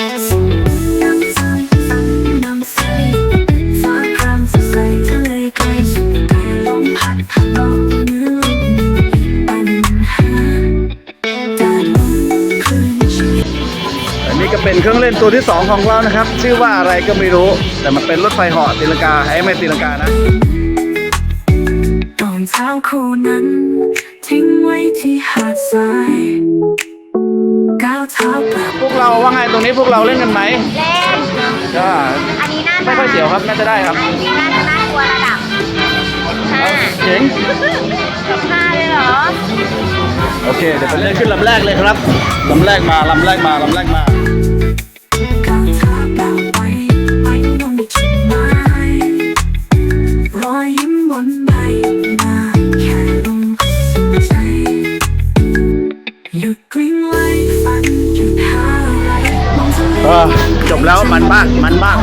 อันนี้ก็เป็นเครื่องเล่นตัวที่ 2 ของเรานะครับ ชื่อว่าอะไรก็ไม่รู้ แต่มันเป็นรถไฟเหาะตีลังกาให้ไม่ตีลังกานะ ตอนเช้าคู่นั้น ทิ้งไว้ที่หาดทราย พวกเราว่าไงตรงนี้พวกเราเล่นกันไหมเล่นก็อันนี้น่าจะไม่ค่อยเสียวครับน่าจะได้ครับ อันนี้น่าจะน่ากลัวระดับห้าเจ๋งห้าเลยเหรอ โอเค เดี๋ยวไปเล่นขึ้นลำแรกเลยครับลำแรกมาลำแรกมาลำแรกมา จบแล้วมันมากมันมาก